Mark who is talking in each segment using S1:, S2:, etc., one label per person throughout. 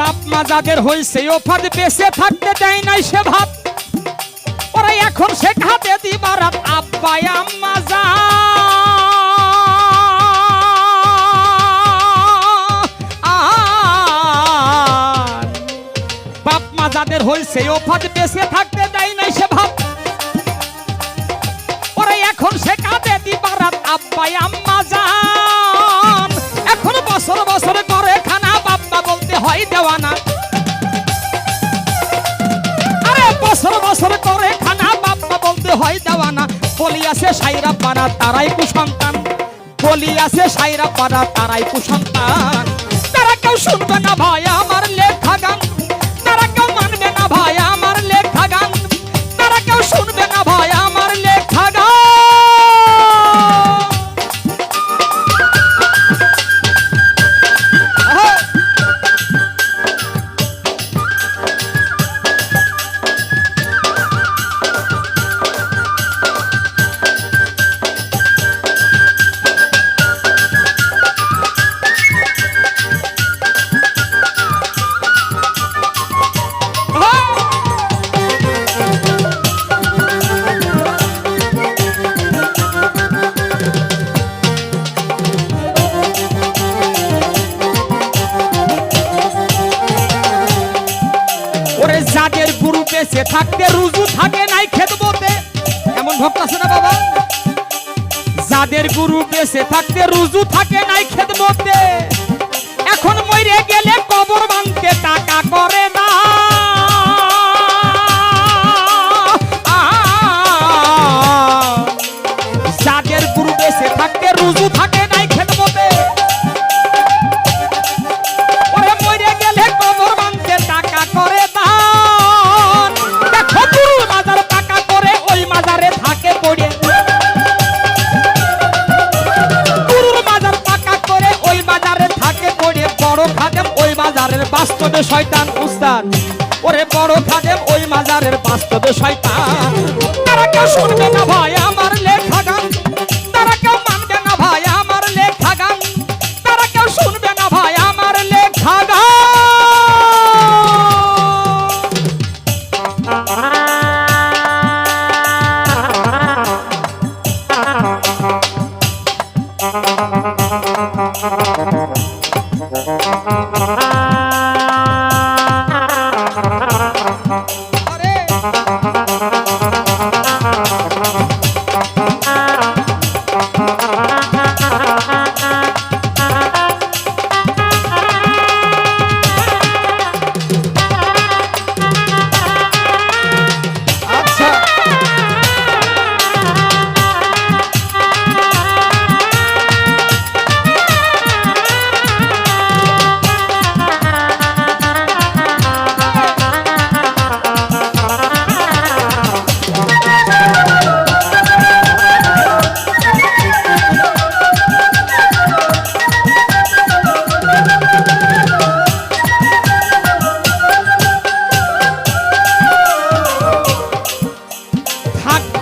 S1: বাপ মা যাদের হয়েছে ওফাদ বেঁচে থাকতে দেয় নাই সে ভাব। ওরা এখন সে খাতে দিবার আব্বাই, আম্মা, যা। বাপ মা যাদের হয়েছে ওফাদ বেঁচে থাকতে দেয় নাই সে ওরা এখন সে কাঁদে দিবারাত আব্বাই, আম্মা যান হয় দেওয়ানা। আরে বছর বছর করে খানা বাপ্পা বলতে হয় দেওয়ানা। আছে সাইরা পাড়া, তারাই কুসন্তান। আছে সাইরা পাড়া, তারাই কুসন্তান। তারা কেউ শুনবে না ভাই বেঁচে থাকতে রুজু থাকে নাই খেত বলতে। এমন ভক্ত আছে না বাবা? যাদের গুরু বেঁচে থাকতে রুজু থাকে নাই খেত বলতে। এখন মরে গেলে কবর বানতে টাকা করে না। বাস্তবে শয়তান উস্তাদ। ওরে বড় খাদেম ওই মাজারের বাস্তবে শয়তান। তারা কেউ শুনবে না ভাই আমার?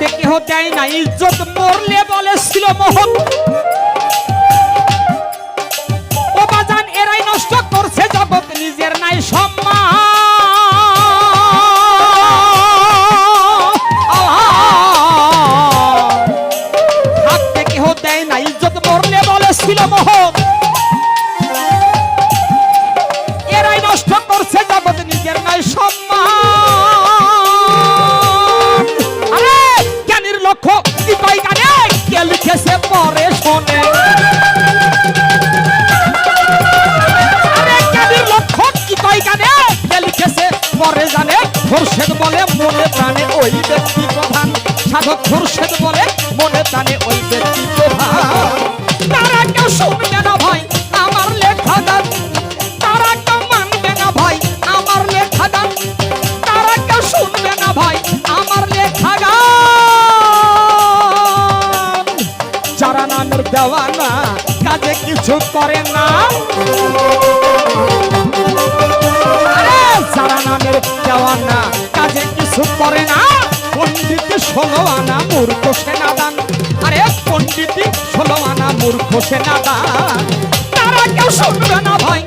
S1: থাকতে কেহ দেয় না, ইজ্জত মরলে বলে ছিল মোহন। ও বাজান, এরাই নষ্ট করছে জগৎ, নিজের নাই সম্মান। সাধক খোরশেদ বলে, মনে প্রাণে ওই ব্যক্তি তারা কেউ শুনবে না ভাই, আমার লেখা গান। তারা কেউ মানবে না ভাই, আমার লেখা গান। তারা কেউ শুনবে না ভাই, আমার লেখা গান। যারা নামের দেওয়ানা, কাজে কিছু করে না। যারা নামের দেওয়ানা, কাজে কিছু করে না। ষোলো আনা মূর্খ সেনাদান। আরে পণ্ডিত ষোলো আনা মূর্খ সেনাদান। তারা কেউ শুনবে না ভাই